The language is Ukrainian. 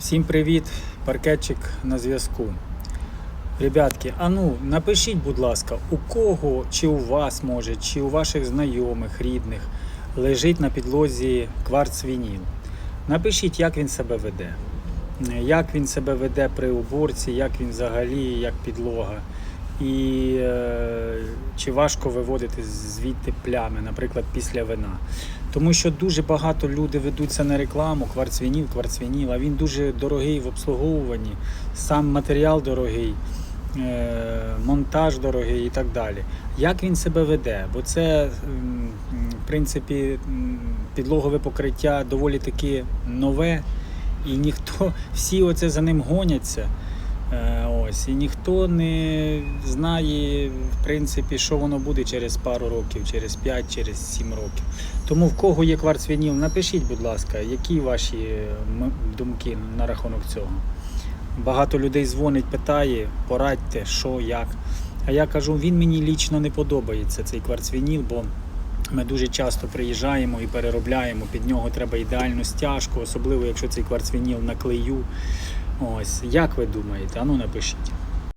Всім привіт, паркетчик на зв'язку. Ребятки, а ну напишіть, будь ласка, у кого чи у вас може, чи у ваших знайомих, рідних лежить на підлозі кварц вініл. Напишіть, як він себе веде. Як він себе веде при уборці, як він взагалі, як підлога. І е, чи важко виводити звідти плями, наприклад, після вина. Тому що дуже багато люди ведуться на рекламу, кварцвініл, кварцвініл, а він дуже дорогий в обслуговуванні, сам матеріал дорогий, е, монтаж дорогий і так далі. Як він себе веде? Бо це, в принципі, підлогове покриття доволі таки нове, і ніхто, всі оце за ним гоняться. Ось, і ніхто не знає, в принципі, що воно буде через пару років, через 5, через 7 років. Тому в кого є кварцвініл, напишіть, будь ласка, які ваші думки на рахунок цього. Багато людей дзвонить, питає, порадьте, що, як. А я кажу, він мені лічно не подобається, цей кварцвініл, бо ми дуже часто приїжджаємо і переробляємо. Під нього треба ідеальну стяжку, особливо якщо цей кварцвініл на клею. Ось, як ви думаєте? Ану напишіть.